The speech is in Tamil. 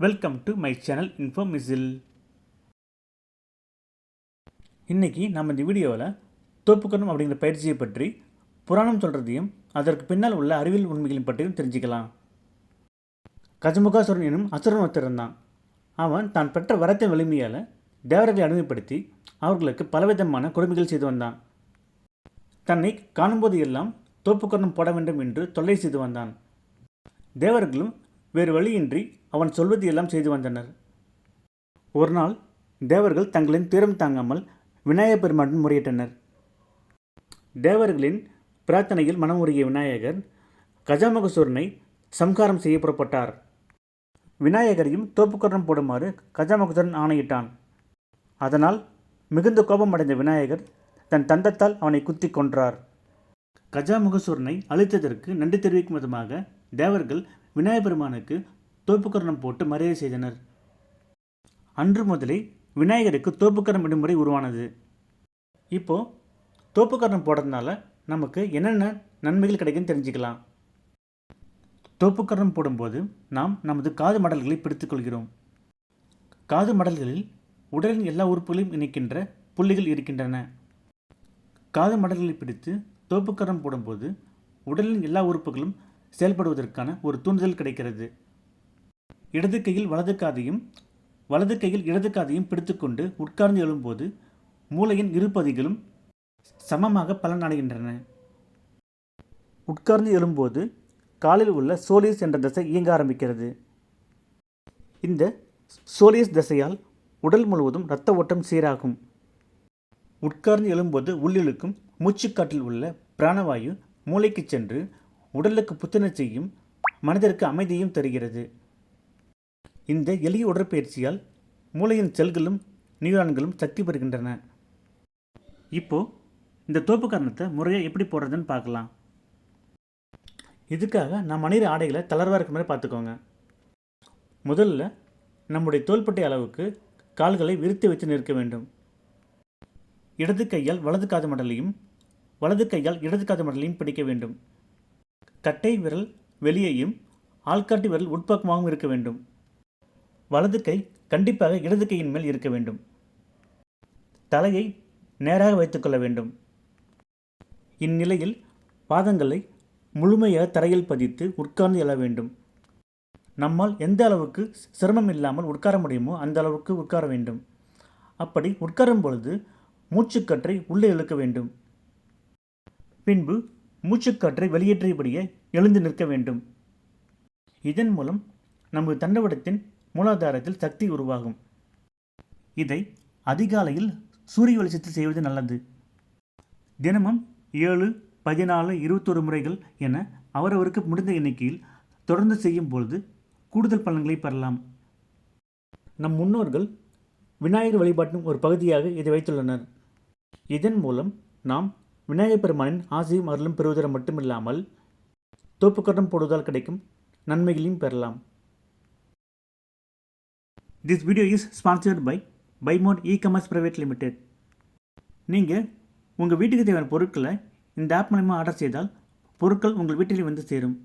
வெல்கம் டு மை சேனல் இன்ஃபோமிசில் இன்றைக்கி நம்ம இந்த வீடியோவில் தோப்புக்கரணம் அப்படிங்கிற பயிற்சியை பற்றி புராணம் சொல்கிறதையும் அதற்கு பின்னால் உள்ள அறிவியல் உண்மைகளின் பற்றியும் தெரிஞ்சுக்கலாம். கஜமுகாசுரன் எனும் அசுரன் ஒருத்தர் இருந்தான் அவன் தான் பெற்ற வரத்தின் வலிமையால் தேவர்களை அடிமைப்படுத்தி அவர்களுக்கு பலவிதமான கொடுமைகள் செய்து வந்தான் தன்னை காணும்போது எல்லாம் தோப்புக்கரணம் போட வேண்டும் என்று தொல்லை செய்து வந்தான் தேவர்களும் வேறு வழியின்றி அவன் சொல்வது எல்லாம் செய்து வந்தனர். ஒரு நாள் தேவர்கள் தங்களின் தீரம் தாங்காமல் விநாயகப் பெருமானிடம் முறையிட்டனர். தேவர்களின் பிரார்த்தனையில் மனமுருகிய விநாயகர் கஜாமகசூரனை சம்காரம் செய்ய புறப்பட்டார். விநாயகரையும் தோப்புக்கரணம் போடுமாறு கஜாமகசூரன் ஆணையிட்டான். அதனால் மிகுந்த கோபமடைந்த விநாயகர் தன் தந்தத்தால் அவனை குத்தி கொன்றார். கஜாமுகசூரனை அழித்ததற்கு நன்றி தெரிவிக்கும் விதமாக தேவர்கள் விநாயகப் பெருமானுக்கு தோப்புக்கரணம் போட்டு மரியாதை செய்தனர். அன்று முதலே விநாயகருக்கு தோப்புக்கரணம் விடுமுறை உருவானது. இப்போது தோப்புக்கரணம் போடுறதுனால நமக்கு என்னென்ன நன்மைகள் கிடைக்குன்னு தெரிஞ்சுக்கலாம். தோப்புக்கரணம் போடும்போது நாம் நமது காது மடல்களை பிடித்துக்கொள்கிறோம் காது மடல்களில் உடலின் எல்லா உறுப்புகளையும் இணைக்கின்ற புள்ளிகள் இருக்கின்றன. காது மடல்களை பிடித்து தோப்புக்கரணம் போடும்போது உடலின் எல்லா உறுப்புகளும் செயல்படுவதற்கான ஒரு தூண்டுதல் கிடைக்கிறது. இடது கையில் வலது காதையும் வலது கையில் இடது காதையும் பிடித்துக்கொண்டு உட்கார்ந்து எழும்போது மூளையின் இரு பகுதிகளும் சமமாக பலனடைகின்றன. உட்கார்ந்து எழும்போது காலில் உள்ள சோலியஸ் என்ற தசை இயங்க ஆரம்பிக்கிறது. இந்த சோலியஸ் தசையால் உடல் முழுவதும் இரத்த ஓட்டம் சீராகும். உட்கார்ந்து எழும்போது உள்ளிழுக்கும் மூச்சுக்காற்றில் உள்ள பிராணவாயு மூளைக்கு சென்று உடலுக்கு புத்துணர்ச்சியும் மனிதருக்கு அமைதியும் தருகிறது. இந்த எளிய உடற்பயிற்சியால் மூளையின் செல்களும் நியூரான்களும் சக்தி பெறுகின்றன. இப்போ இந்த தோப்பு காரணத்தை முறையாக எப்படி போடுறதுன்னு பார்க்கலாம். இதுக்காக நாம் அணிகிற ஆடைகளை தளர்வாக இருக்க மாதிரி பார்த்துக்கோங்க. முதல்ல நம்முடைய தோள்பட்டை அளவுக்கு கால்களை விரித்து வச்சு நிற்க வேண்டும். இடது கையால் வலது காது மடலையும் வலது கையால் இடது காது மடலையும் பிடிக்க வேண்டும். கட்டை விரல் வெளியேயும் ஆள்காட்டி விரல் உட்பக்கமாகவும் இருக்க வேண்டும். வலது கை கண்டிப்பாக இடது கையின் மேல் இருக்க வேண்டும். தலையை நேராக வைத்துக்கொள்ள வேண்டும். இந்நிலையில் பாதங்களை முழுமையாக தரையில் பதித்து உட்கார்ந்து எழ வேண்டும். நம்மால் எந்த அளவுக்கு சிரமம் இல்லாமல் உட்கார முடியுமோ அந்த அளவுக்கு உட்கார வேண்டும். அப்படி உட்காரும் பொழுது மூச்சுக்கற்றை உள்ளே இழுக்க வேண்டும். பின்பு மூச்சுக்காற்றை வெளியேற்றியபடியே எழுந்து நிற்க வேண்டும். இதன் மூலம் நமது தண்டவடத்தின் மூலாதாரத்தில் சக்தி உருவாகும். இதை அதிகாலையில் சூரிய வெளிச்சத்தில் செய்வது நல்லது. தினமும் ஏழு பதினாலு இருபத்தொரு முறைகள் என அவரவருக்கு முடிந்த எண்ணிக்கையில் தொடர்ந்து செய்யும் பொழுது கூடுதல் பலன்களை பெறலாம். நம் முன்னோர்கள் விநாயகர் வழிபாட்டின் ஒரு பகுதியாக இதை வைத்துள்ளனர். இதன் மூலம் நாம் விநாயகர் பெருமானின் ஆசையும் அருளும் பெறுவதற்கு மட்டுமில்லாமல் தோப்புக்கட்டம் போடுவதால் கிடைக்கும் நன்மைகளையும் பெறலாம். This video is sponsored by Bymot e commerce private limited நீங்கள் உங்கள் வீட்டுக்கு தேவையான பொருட்களை இந்த ஆப் மூலமாக ஆர்டர் செய்தால் பொருட்கள் உங்கள் வீட்டில் வந்து சேரும்.